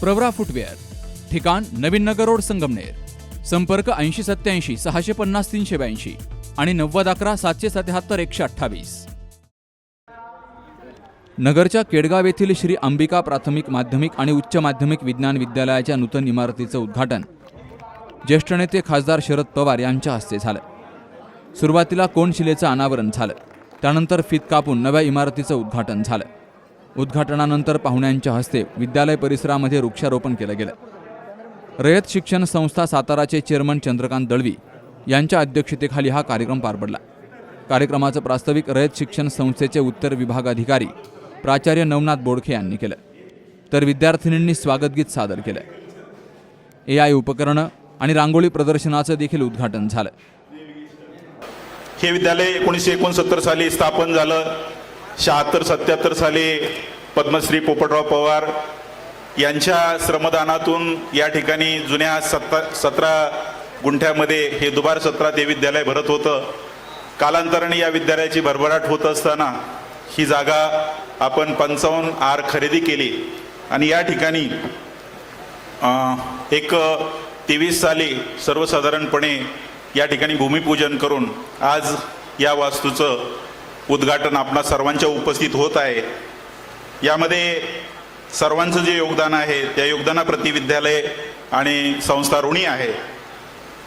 Pravara footwear ठिकाण नवीन नगर road Sangamner संपर्क ऐंशी सत्याऐंशी सहाशे पन्नास तीनशे ब्याऐंशी आणि नव्वद अकरा सातशे सत्याहत्तर एकशे अठ्ठावीस. नगरच्या केडगाव येथील श्री अंबिका प्राथमिक माध्यमिक आणि उच्च माध्यमिक विज्ञान विद्यालयाच्या नूतन इमारतीचं उद्घाटन. ज्येष्ठ नेते खासदार शरद पवार यांच्या हस्ते झालं. सुरुवातीला कोणशिलेचं अनावरण झालं. त्यानंतर फीत कापून नव्या इमारतीचं उद्घाटन झालं. उद्घाटनानंतर पाहुण्यांच्या हस्ते विद्यालय परिसरामध्ये वृक्षारोपण केलं गेलं. रयत शिक्षण संस्था साताराचे चेअरमन चंद्रकांत दळवी यांच्या अध्यक्षतेखाली हा कार्यक्रम पार पडला. कार्यक्रमाचं प्रास्ताविक रयत शिक्षण संस्थेचे उत्तर विभाग अधिकारी प्राचार्य नवनाथ बोडखे यांनी केलं. तर विद्यार्थिनींनी स्वागतगीत सादर केलं. ए आय उपकरणं आणि रांगोळी प्रदर्शनाचं देखील उद्घाटन झालं. हे विद्यालय एकोणीसशे एकोणसत्तर साली स्थापन झालं. शहात्तर सत्याहत्तर साली पद्मश्री पोपटराव पवार यांच्या श्रमदानातून या ठिकाणी जुन्या सत्ता सतरा गुंठ्यामध्ये हे दुबार सत्रात हे विद्यालय भरत होतं. कालांतराने या विद्यालयाची भरभराट होत असताना ही जागा आपण पंचावन्न आर खरेदी केली आणि या ठिकाणी एक तेवीस साली सर्वसाधारणपणे या ठिकाणी भूमिपूजन करून आज या वास्तूचं उद्घाटन आपणा सर्वांच्या उपस्थित होत आहे. यामध्ये सर्वांचं जे योगदान आहे त्या योगदानाप्रती विद्यालय आणि संस्था ऋणी आहे.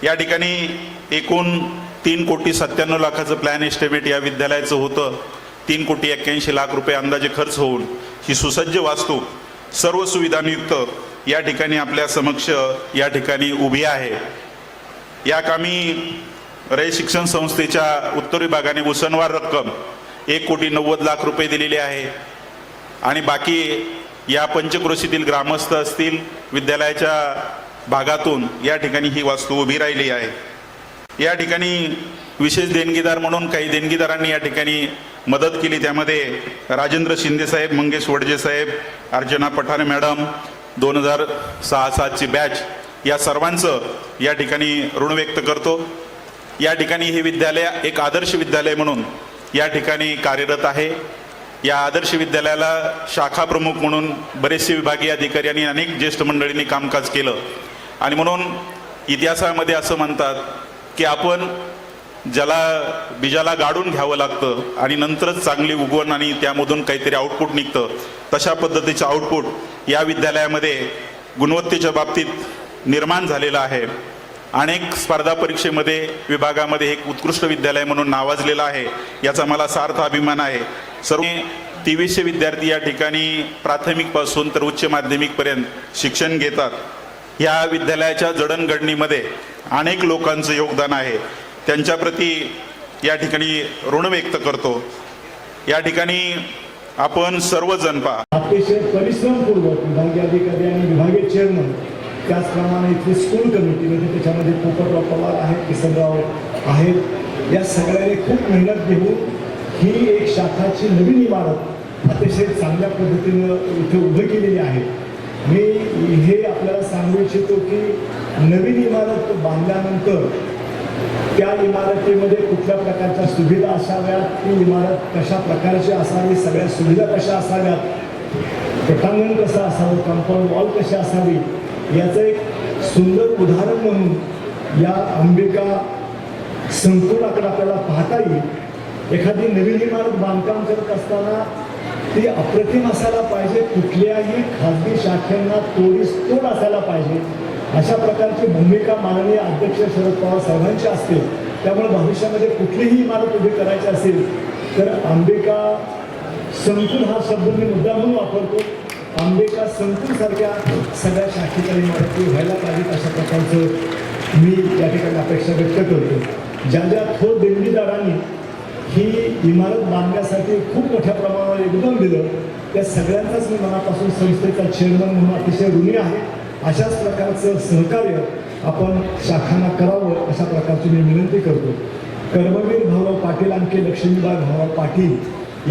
या ठिकाणी एकूण तीन कोटी सत्त्याण्णव लाखाचं प्लॅन एस्टिमेट या विद्यालयाचं होतं. तीन कोटी एक्क्याऐंशी लाख रुपये अंदाजे खर्च होऊन ही सुसज्ज वास्तू सर्व सुविधांयुक्त या ठिकाणी आपल्या समक्ष या ठिकाणी उभी आहे. या कामी रय शिक्षण संस्थेच्या उत्तर विभागाने उसनवार रक्कम एक कोटी नव्वद लाख रुपये दिलेली आहे. आणि बाकी या पंचक्रोशीतील ग्रामस्थ असतील विद्यालयाच्या भागातून या ठिकाणी ही वास्तू उभी राहिली आहे. या ठिकाणी विशेष देणगीदार म्हणून काही देणगीदारांनी या ठिकाणी मदत केली. त्यामध्ये राजेंद्र शिंदे साहेब मंगेश वडजे साहेब अर्चना पठारे मॅडम दोन हजार सहा सातची बॅच या सर्वांचं या ठिकाणी ऋण व्यक्त करतो. या ठिकाणी हे विद्यालय एक आदर्श विद्यालय म्हणून या ठिकाणी कार्यरत आहे. या आदर्श विद्यालयाला शाखा प्रमुख म्हणून बरेचसे विभागीय अधिकारी आणि अनेक ज्येष्ठ मंडळींनी कामकाज केलं. आणि म्हणून इतिहासामध्ये असं म्हणतात की आपण ज्याला बीजाला गाडून घ्यावं लागतं आणि नंतरच चांगली उगवण आणि त्यामधून काहीतरी आउटपुट निघतं तशा पद्धतीचं आउटपुट या विद्यालयामध्ये गुणवत्तेच्या बाबतीत निर्माण झालेलं आहे. अनेक स्पर्धा परीक्षेमध्ये विभागामध्ये एक उत्कृष्ट विद्यालय म्हणून नावाजलेलं आहे याचा मला सार्थ अभिमान आहे. सर्व तेवीसशे विद्यार्थी या ठिकाणी प्राथमिकपासून तर उच्च माध्यमिकपर्यंत शिक्षण घेतात. या विद्यालयाच्या जडणघडणीमध्ये अनेक लोकांचं योगदान आहे. त्यांच्याप्रती या ठिकाणी ऋण व्यक्त करतो. या ठिकाणी आपण सर्वजण पहा. अतिशय परिश्रमपूर्वक विभागीय अधिकारी आणि विभागीय चेअरमन त्याचप्रमाणे इथली स्कूल कमिटीमध्ये म्हणजे त्याच्यामध्ये पोपटराव पवार आहेत किसनराव आहेत. या सगळ्यांनी खूप मेहनत घेऊन ही एक शाखाची नवीन इमारत अतिशय चांगल्या पद्धतीनं इथे उभी केलेली आहे. मी हे आपल्याला सांगू इच्छितो की नवीन इमारत बांधल्यानंतर त्या इमारतीमध्ये कुठल्या प्रकारच्या सुविधा असाव्यात? ती इमारत कशा प्रकारची असावी? सगळ्या सुविधा कशा असाव्यात? पटांगण कसं असावं? कंपाऊंड वॉल कशी असावी? याचं एक सुंदर उदाहरण म्हणून या अंबिका संकुलाकडे आपल्याला पाहता येईल. एखादी नवीन इमारत बांधकाम करत असताना ती अप्रतिम असायला पाहिजे. कुठल्याही खाजगी शाखेंना तोडीस तोड असायला पाहिजे. अशा प्रकारची भूमिका माननीय अध्यक्ष शरद पवार साहेबांची असते. त्यामुळे भविष्यामध्ये कुठलीही इमारत उभी करायची असेल तर अंबिका संकुल हा शब्द मी मुद्दा म्हणून वापरतो. अंबिका संकुलसारख्या सगळ्या शाखेच्या इमारती व्हायला पाहिजेत अशा प्रकारचं मी या ठिकाणी अपेक्षा व्यक्त करतो. ज्या ज्या थोर देणगीदारांनी ही इमारत बांधण्यासाठी खूप मोठ्या प्रमाणावर योगदान दिलं त्या सगळ्यांचाच मी मनापासून संस्थेचा चेअरमन म्हणून अतिशय ऋणी आहे. अशाच प्रकारचं सहकार्य आपण शाखांना करावं अशा प्रकारची मी विनंती करतो. कर्मवीर भाऊराव पाटील आणखी लक्ष्मीबाई भाऊराव पाटील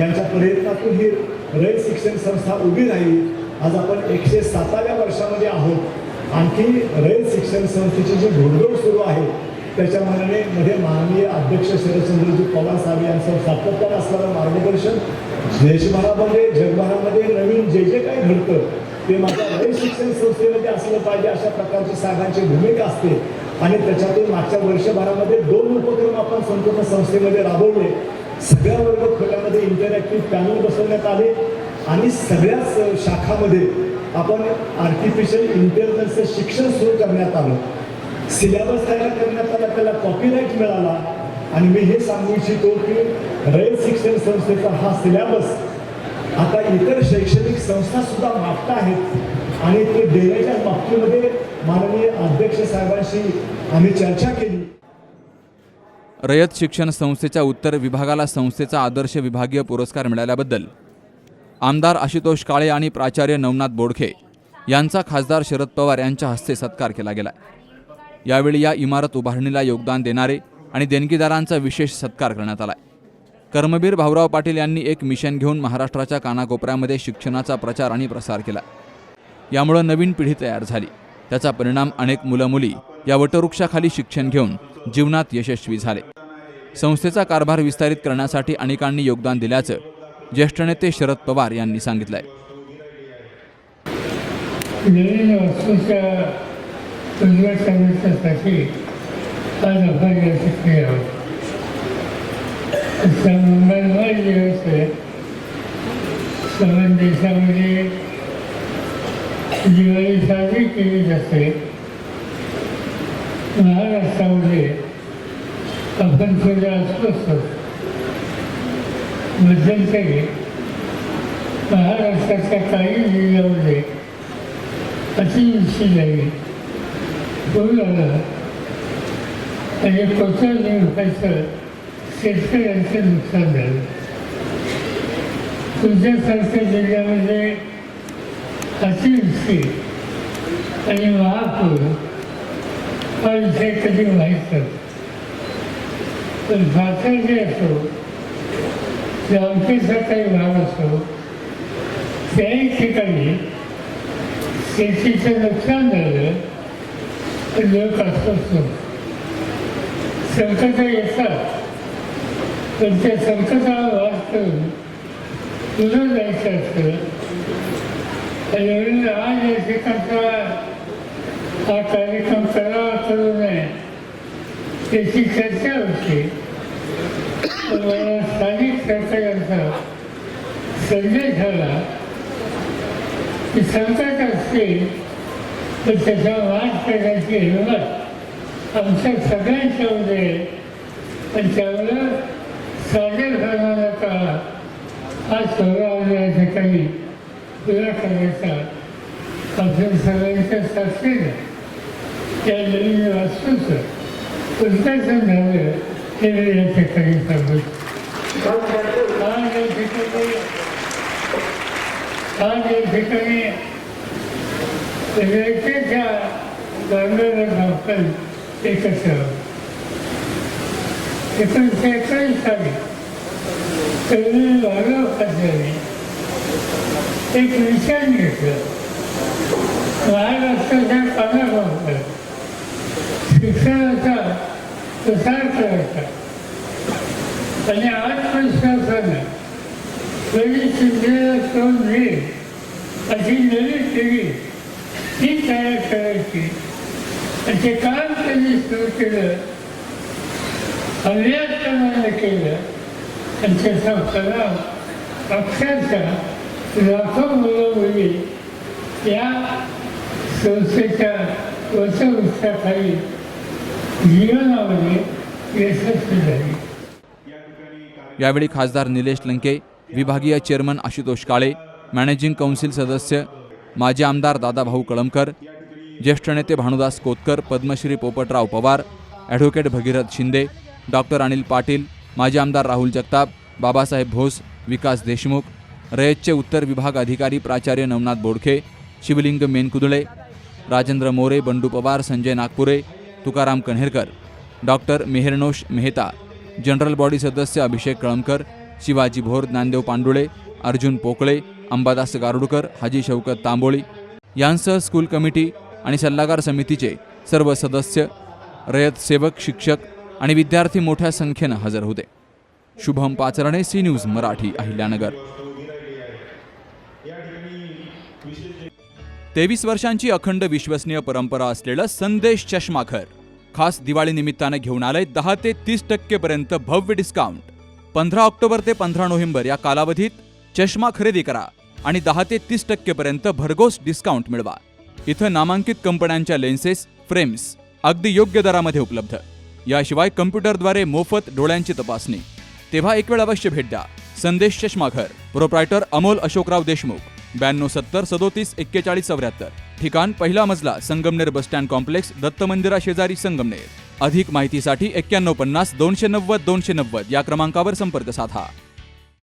यांच्या प्रयत्नातून ही रयत शिक्षण संस्था उभी राहिली. आज आपण एकशे साताव्या वर्षामध्ये आहोत. आणखी रयत शिक्षण संस्थेची जी घोडदौड सुरू आहे त्याच्या मनाने मध्ये माननीय अध्यक्ष शरदचंद्रजी पवार साहेब यांचं सातत्यानं असणारं मार्गदर्शन देशभरामध्ये जगभरामध्ये नवीन जे जे काही घडतं ते माझ्या रयत शिक्षण संस्थेमध्ये असलं पाहिजे अशा प्रकारची साहेबांची भूमिका असते. आणि त्याच्यातून मागच्या वर्षभरामध्ये दोन उपक्रम आपण संपूर्ण संस्थेमध्ये राबवले. सगळ्या वर्ग खोल्यामध्ये इंटरॅक्टिव्ह पॅनल बसवण्यात आले. आणि सगळ्याच शाखामध्ये आपण आर्टिफिशियल इंटेलिजन्सचं शिक्षण सुरू करण्यात आलं. सिलेबस तयार करण्यात आला त्याला कॉपीराईट मिळाला. आणि मी हे सांगू इच्छितो की रयत शिक्षण संस्थेचा हा सिलेबस आता इतर शैक्षणिक संस्था सुद्धा मागता आहेत. आणि ते देण्याच्या बाबतीमध्ये माननीय अध्यक्ष साहेबांशी आम्ही चर्चा केली. रयत शिक्षण संस्थेच्या उत्तर विभागाला संस्थेचा आदर्श विभागीय पुरस्कार मिळाल्याबद्दल आमदार आशुतोष काळे आणि प्राचार्य नवनाथ बोडखे यांचा खासदार शरद पवार यांच्या हस्ते सत्कार केला गेला यावेळी या इमारत उभारणीला योगदान देणारे आणि देणगीदारांचा विशेष सत्कार करण्यात आला कर्मवीर भाऊराव पाटील यांनी एक मिशन घेऊन महाराष्ट्राच्या कानाकोपऱ्यामध्ये शिक्षणाचा प्रचार आणि प्रसार केला. यामुळं नवीन पिढी तयार झाली. त्याचा परिणाम अनेक मुलं मुली या वटवृक्षाखाली शिक्षण घेऊन जीवनात यशस्वी झाले. संस्थेचा कारभार विस्तारित करण्यासाठी अनेकांनी योगदान दिल्याचं ज्येष्ठ नेते शरद पवार यांनी सांगितलंय. नवीन वस्तूच्या आज आपण या ठिकाणी दिवस आहे. सर्व देशामध्ये दिवाळी साजरी केली जाते. महाराष्ट्रामध्ये आपण सगळं अस्वस्थ मध्यंतरी महाराष्ट्राच्या काही जिल्ह्यामध्ये अतिवृष्टी झाली पूर आला आणि कोकण व्हायचं शेतकऱ्यांचं नुकसान झालं. तुमच्यासारख्या जिल्ह्यामध्ये अतिवृष्टी आणि महापूर हा विषय कधी माहीत पण भाषा जे असो लावकीचा काही भाग असो त्याही ठिकाणी शेतीचं नुकसान झालं तर लोक अस्वस्थ होतात. संकट येतात पण त्या संकटाला वाद करून पुढं जायचं असतं आणि म्हणून आज या ठिकाणचा हा कार्यक्रम करावा करू नये त्याची चर्चा होती पण मला स्थानिक सरकारांचा संजय झाला की संकट असते तर त्याचा वाद करण्याची हिंमत आमच्या सगळ्यांच्यामध्ये आहे. आणि त्यामुळं सादर करणारा काळ हा सोहळा ठिकाणी पुरा करायचा आमच्या सगळ्यांच्या साक्षीनं त्या नवीन वास्तूचं पुस्तक झालं हे मी या ठिकाणी सांगतो आज एकत्र एकोणीसशे एकोणीस साली एक विषय घेतलं. महाराष्ट्राच्या कानाकोपऱ्यात शिक्षणाचा प्रसार करायचा आणि आत्मविश्वासानं कधी शिंदेला तोंड देईल अशी नवी पिढी ती तयार करायची. आणि ते काम त्यांनी सुरू केलं. अव्याजप्रमाणे केलं. आणि त्याचा परिणाम अक्षरशः लाखो मुलं मुली या संस्थेच्या वसवृक्षाखाली जीवनामध्ये यशस्वी झाली यावेळी खासदार निलेश लंके विभागीय chairman Ashutosh Kale managing council सदस्य माजी आमदार दादाभाऊ कळमकर ज्येष्ठ नेते भानुदास कोतकर पद्मश्री पोपटराव पवार ॲडव्होकेट भगीरथ शिंदे डॉक्टर अनिल पाटील माजी आमदार राहुल जगताप बाबासाहेब भोस विकास देशमुख रयतचे उत्तर विभाग अधिकारी प्राचार्य Navnath Bodkhe Shivling Menkudale Rajendra More Bandu Pawar Sanjay Nagpure Tukaram Kanherkar doctor Mehernosh Mehta general body सदस्य अभिषेक कळमकर शिवाजी भोर ज्ञानदेव पांडुळे अर्जुन पोकळे अंबादास गारुडकर हाजी शौकत तांबोळी यांसह स्कूल कमिटी आणि सल्लागार समितीचे सर्व सदस्य रयत सेवक शिक्षक आणि विद्यार्थी मोठ्या संख्येनं हजर होते. Shubham Pacharne C News Marathi Ahilyanagar. तेवीस वर्षांची अखंड विश्वसनीय परंपरा असलेलं संदेश चष्माघर खास दिवाळी निमित्तानं घेऊन आलंय दहा ते तीस टक्केपर्यंत भव्य डिस्काउंट पंधरा ऑक्टोबर ते पंधरा नोव्हेंबर या कालावधीत चष्मा खरेदी करा आणि दहा ते तीस टक्केपर्यंत भरघोस डिस्काउंट मिळवा. इथं नामांकित कंपन्यांच्या लेन्सेस फ्रेम्स अगदी योग्य दरामध्ये उपलब्ध. याशिवाय कम्प्युटरद्वारे मोफत डोळ्यांची तपासणी. तेव्हा एक वेळ अवश्य भेट द्या. संदेश चष्माघर प्रोप्रायटर अमोल अशोकराव देशमुख. ब्याण्णव सत्तर सदोतीस एक्केचाळीस चौऱ्याहत्तर. ठिकाण पहिला मजला Sangamner bus stand complex Datta मंदिरा शेजारी संगमनेर. अधिक माहितीसाठी एक्क्याण्णव पन्नास दोनशे नव्वद दोनशे नव्वद या क्रमांकावर संपर्क साधा.